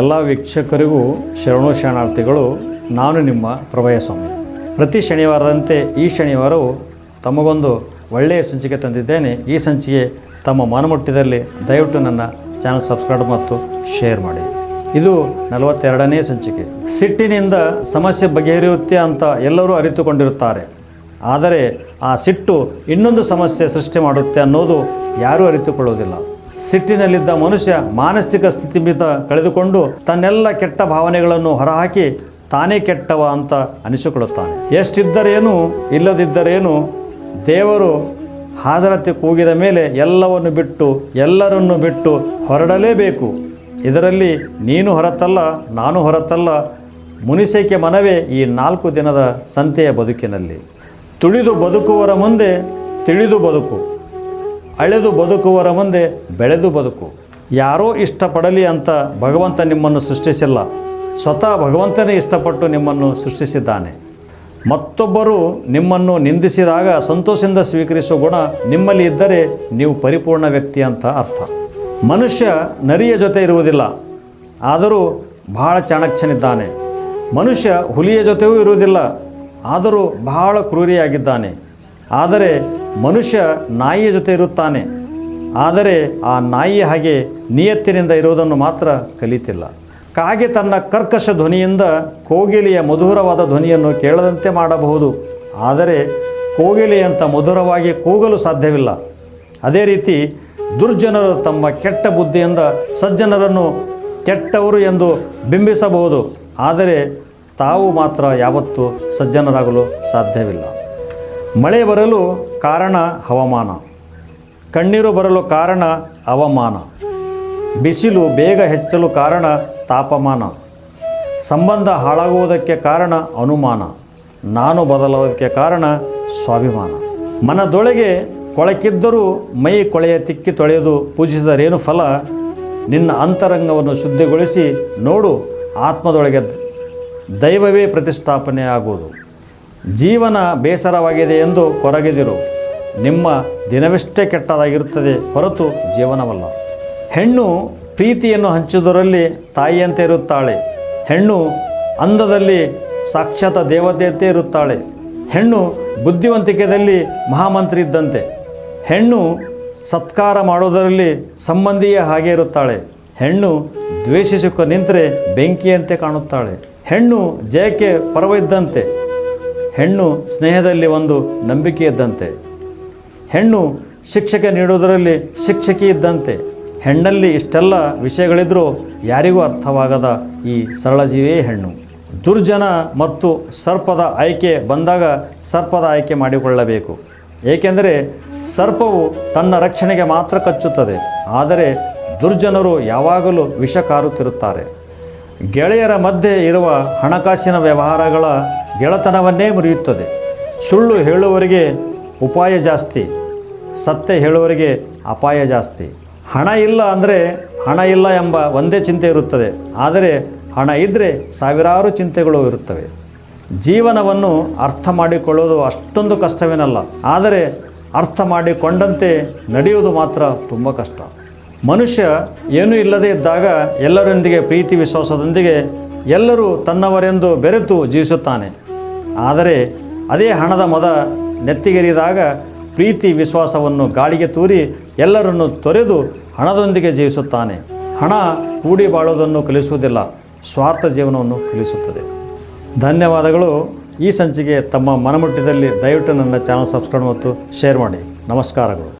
ಎಲ್ಲ ವೀಕ್ಷಕರಿಗೂ ಶರಣು ಶರಣಾರ್ಥಿಗಳು, ನಾನು ನಿಮ್ಮ ಪ್ರಭಯ ಸ್ವಾಮಿ ಪ್ರತಿ ಶನಿವಾರದಂತೆ ಈ ಶನಿವಾರವು ತಮಗೊಂದು ಒಳ್ಳೆಯ ಸಂಚಿಕೆ ತಂದಿದ್ದೇನೆ. ಈ ಸಂಚಿಕೆ ತಮ್ಮ ಮನಮುಟ್ಟಿದಲ್ಲಿ ದಯವಿಟ್ಟು ನನ್ನ ಚಾನಲ್ ಸಬ್ಸ್ಕ್ರೈಬ್ ಮತ್ತು ಶೇರ್ ಮಾಡಿ. ಇದು ನಲವತ್ತೆರಡನೇ ಸಂಚಿಕೆ. ಸಿಟ್ಟಿನಿಂದ ಸಮಸ್ಯೆ ಬಗೆಹರಿಯುತ್ತೆ ಅಂತ ಎಲ್ಲರೂ ಅರಿತುಕೊಂಡಿರುತ್ತಾರೆ. ಆದರೆ ಆ ಸಿಟ್ಟು ಇನ್ನೊಂದು ಸಮಸ್ಯೆ ಸೃಷ್ಟಿ ಮಾಡುತ್ತೆ ಅನ್ನೋದು ಯಾರೂ ಅರಿತುಕೊಳ್ಳುವುದಿಲ್ಲ. ಸಿಟ್ಟಿನಲ್ಲಿದ್ದ ಮನುಷ್ಯ ಮಾನಸಿಕ ಸ್ಥಿತಿಮಿತ ಕಳೆದುಕೊಂಡು ತನ್ನೆಲ್ಲ ಕೆಟ್ಟ ಭಾವನೆಗಳನ್ನು ಹೊರಹಾಕಿ ತಾನೇ ಕೆಟ್ಟವ ಅಂತ ಅನಿಸಿಕೊಳ್ಳುತ್ತಾನೆ. ಎಷ್ಟಿದ್ದರೇನು, ಇಲ್ಲದಿದ್ದರೇನು, ದೇವರು ಹಾಜರತೆ ಕೂಗಿದ ಮೇಲೆ ಎಲ್ಲವನ್ನು ಬಿಟ್ಟು ಎಲ್ಲರನ್ನು ಬಿಟ್ಟು ಹೊರಡಲೇಬೇಕು. ಇದರಲ್ಲಿ ನೀನು ಹೊರತಲ್ಲ, ನಾನು ಹೊರತಲ್ಲ, ಮುನಿಸೇಕೆ ಮನವೇ ಈ ನಾಲ್ಕು ದಿನದ ಸಂತೆಯ ಬದುಕಿನಲ್ಲಿ. ತುಳಿದು ಬದುಕುವರ ಮುಂದೆ ತಿಳಿದು ಬದುಕು. ಅಳೆದು ಬದುಕುವರ ಮುಂದೆ ಬೆಳೆದು ಬದುಕು. ಯಾರೋ ಇಷ್ಟಪಡಲಿ ಅಂತ ಭಗವಂತ ನಿಮ್ಮನ್ನು ಸೃಷ್ಟಿಸಿಲ್ಲ. ಸ್ವತಃ ಭಗವಂತನೇ ಇಷ್ಟಪಟ್ಟು ನಿಮ್ಮನ್ನು ಸೃಷ್ಟಿಸಿದ್ದಾನೆ. ಮತ್ತೊಬ್ಬರು ನಿಮ್ಮನ್ನು ನಿಂದಿಸಿದಾಗ ಸಂತೋಷದಿಂದ ಸ್ವೀಕರಿಸುವ ಗುಣ ನಿಮ್ಮಲ್ಲಿ ಇದ್ದರೆ ನೀವು ಪರಿಪೂರ್ಣ ವ್ಯಕ್ತಿ ಅಂತ ಅರ್ಥ. ಮನುಷ್ಯ ನರಿಯ ಜೊತೆ ಇರುವುದಿಲ್ಲ. ಆದರೂ ಬಹಳ ಚಾಣಕ್ಷನಿದ್ದಾನೆ ಮನುಷ್ಯ ಹುಲಿಯ ಜೊತೆಯೂ ಇರುವುದಿಲ್ಲ. ಆದರೂ ಬಹಳ ಕ್ರೂರಿಯಾಗಿದ್ದಾನೆ. ಆದರೆ ಮನುಷ್ಯ ನಾಯಿಯ ಜೊತೆ ಇರುತ್ತಾನೆ. ಆದರೆ ಆ ನಾಯಿಯ ಹಾಗೆ ನಿಯತ್ತಿನಿಂದ ಇರುವುದನ್ನು ಮಾತ್ರ ಕಲಿತಿಲ್ಲ. ಕಾಗೆ ತನ್ನ ಕರ್ಕಶ ಧ್ವನಿಯಿಂದ ಕೋಗಿಲೆಯ ಮಧುರವಾದ ಧ್ವನಿಯನ್ನು ಕೇಳದಂತೆ ಮಾಡಬಹುದು. ಆದರೆ ಕೋಗಿಲೆಯಂಥ ಮಧುರವಾಗಿ ಕೂಗಲು ಸಾಧ್ಯವಿಲ್ಲ. ಅದೇ ರೀತಿ ದುರ್ಜನರು ತಮ್ಮ ಕೆಟ್ಟ ಬುದ್ಧಿಯಿಂದ ಸಜ್ಜನರನ್ನು ಕೆಟ್ಟವರು ಎಂದು ಬಿಂಬಿಸಬಹುದು. ಆದರೆ ತಾವು ಮಾತ್ರ ಯಾವತ್ತೂ ಸಜ್ಜನರಾಗಲು ಸಾಧ್ಯವಿಲ್ಲ. ಮಳೆ ಬರಲು ಕಾರಣ ಹವಾಮಾನ. ಕಣ್ಣೀರು ಬರಲು ಕಾರಣ ಅವಮಾನ ಬಿಸಿಲು ಬೇಗ ಹೆಚ್ಚಲು ಕಾರಣ ತಾಪಮಾನ. ಸಂಬಂಧ ಹಾಳಾಗುವುದಕ್ಕೆ ಕಾರಣ ಅನುಮಾನ. ನಾನು ಬದಲಾಗೋದಕ್ಕೆ ಕಾರಣ ಸ್ವಾಭಿಮಾನ. ಮನದೊಳಗೆ ಕೊಳಕಿದ್ದರೂ ಮೈ ಕೊಳೆಯ ತಿಕ್ಕಿ ತೊಳೆಯದು ಪೂಜಿಸಿದರೇನು ಫಲ? ನಿನ್ನ ಅಂತರಂಗವನ್ನು ಶುದ್ಧಿಗೊಳಿಸಿ ನೋಡು, ಆತ್ಮದೊಳಗೆ ದೈವವೇ ಪ್ರತಿಷ್ಠಾಪನೆ ಆಗುವುದು ಜೀವನ ಬೇಸರವಾಗಿದೆ ಎಂದು ಕೊರಗಿದಿರು. ನಿಮ್ಮ ದಿನವೆಷ್ಟೇ ಕೆಟ್ಟದಾಗಿರುತ್ತದೆ ಹೊರತು ಜೀವನವಲ್ಲ. ಹೆಣ್ಣು ಪ್ರೀತಿಯನ್ನು ಹಂಚುವುದರಲ್ಲಿ ತಾಯಿಯಂತೆ ಇರುತ್ತಾಳೆ. ಹೆಣ್ಣು ಅಂದದಲ್ಲಿ ಸಾಕ್ಷಾತ್ ದೇವತೆಯಂತೆ ಇರುತ್ತಾಳೆ. ಹೆಣ್ಣು ಬುದ್ಧಿವಂತಿಕೆಯಲ್ಲಿ ಮಹಾಮಂತ್ರಿ ಇದ್ದಂತೆ. ಹೆಣ್ಣು ಸತ್ಕಾರ ಮಾಡೋದರಲ್ಲಿ ಸಂಬಂಧಿಯ ಹಾಗೆ ಇರುತ್ತಾಳೆ. ಹೆಣ್ಣು ದ್ವೇಷಿಸುಕ ನಿಂತರೆ ಬೆಂಕಿಯಂತೆ ಕಾಣುತ್ತಾಳೆ. ಹೆಣ್ಣು ಜಯಕ್ಕೆ ಪರವಿದ್ದಂತೆ ಹೆಣ್ಣು ಸ್ನೇಹದಲ್ಲಿ ಒಂದು ನಂಬಿಕೆ ಇದ್ದಂತೆ. ಹೆಣ್ಣು ಶಿಕ್ಷಕ ನೀಡುವುದರಲ್ಲಿ ಶಿಕ್ಷಕಿ ಇದ್ದಂತೆ. ಹೆಣ್ಣಲ್ಲಿ ಇಷ್ಟೆಲ್ಲ ವಿಷಯಗಳಿದ್ದರೂ ಯಾರಿಗೂ ಅರ್ಥವಾಗದ ಈ ಸರಳ ಜೀವಿಯೇ ಹೆಣ್ಣು. ದುರ್ಜನ ಮತ್ತು ಸರ್ಪದ ಆಯ್ಕೆ ಬಂದಾಗ ಸರ್ಪದ ಆಯ್ಕೆ ಮಾಡಿಕೊಳ್ಳಬೇಕು. ಏಕೆಂದರೆ ಸರ್ಪವು ತನ್ನ ರಕ್ಷಣೆಗೆ ಮಾತ್ರ ಕಚ್ಚುತ್ತದೆ. ಆದರೆ ದುರ್ಜನರು ಯಾವಾಗಲೂ ವಿಷ ಕಾರುತ್ತಿರುತ್ತಾರೆ ಗೆಳೆಯರ ಮಧ್ಯೆ ಇರುವ ಹಣಕಾಸಿನ ವ್ಯವಹಾರಗಳ ಗೆಳತನವನ್ನೇ ಮುರಿಯುತ್ತದೆ. ಸುಳ್ಳು ಹೇಳುವವರಿಗೆ ಉಪಾಯ ಜಾಸ್ತಿ, ಸತ್ಯ ಹೇಳುವವರಿಗೆ ಅಪಾಯ ಜಾಸ್ತಿ. ಹಣ ಇಲ್ಲ ಅಂದರೆ ಹಣ ಇಲ್ಲ ಎಂಬ ಒಂದೇ ಚಿಂತೆ ಇರುತ್ತದೆ. ಆದರೆ ಹಣ ಇದ್ದರೆ ಸಾವಿರಾರು ಚಿಂತೆಗಳು ಇರುತ್ತವೆ. ಜೀವನವನ್ನು ಅರ್ಥ ಮಾಡಿಕೊಳ್ಳುವುದು ಅಷ್ಟೊಂದು ಕಷ್ಟವೇನಲ್ಲ. ಆದರೆ ಅರ್ಥ ಮಾಡಿಕೊಂಡಂತೆ ನಡೆಯುವುದು ಮಾತ್ರ ತುಂಬ ಕಷ್ಟ. ಮನುಷ್ಯ ಏನೂ ಇಲ್ಲದೇ ಇದ್ದಾಗ ಎಲ್ಲರೊಂದಿಗೆ ಪ್ರೀತಿ ವಿಶ್ವಾಸದೊಂದಿಗೆ ಎಲ್ಲರೂ ತನ್ನವರೆಂದು ಬೆರೆತು ಜೀವಿಸುತ್ತಾನೆ. ಆದರೆ ಅದೇ ಹಣದ ಮದ ನೆತ್ತಿಗೆರಿದಾಗ ಪ್ರೀತಿ ವಿಶ್ವಾಸವನ್ನು ಗಾಳಿಗೆ ತೂರಿ ಎಲ್ಲರನ್ನು ತೊರೆದು ಹಣದೊಂದಿಗೆ ಜೀವಿಸುತ್ತಾನೆ ಹಣ ಕೂಡಿ ಬಾಳೋದನ್ನು ಕಲಿಸುವುದಿಲ್ಲ, ಸ್ವಾರ್ಥ ಜೀವನವನ್ನು ಕಲಿಸುತ್ತದೆ. ಧನ್ಯವಾದಗಳು. ಈ ಸಂಚಿಕೆ ತಮ್ಮ ಮನಮುಟ್ಟಿದಲ್ಲಿ ದಯವಿಟ್ಟು ನನ್ನ ಚಾನಲ್ ಸಬ್ಸ್ಕ್ರೈಬ್ ಮತ್ತು ಶೇರ್ ಮಾಡಿ. ನಮಸ್ಕಾರಗಳು.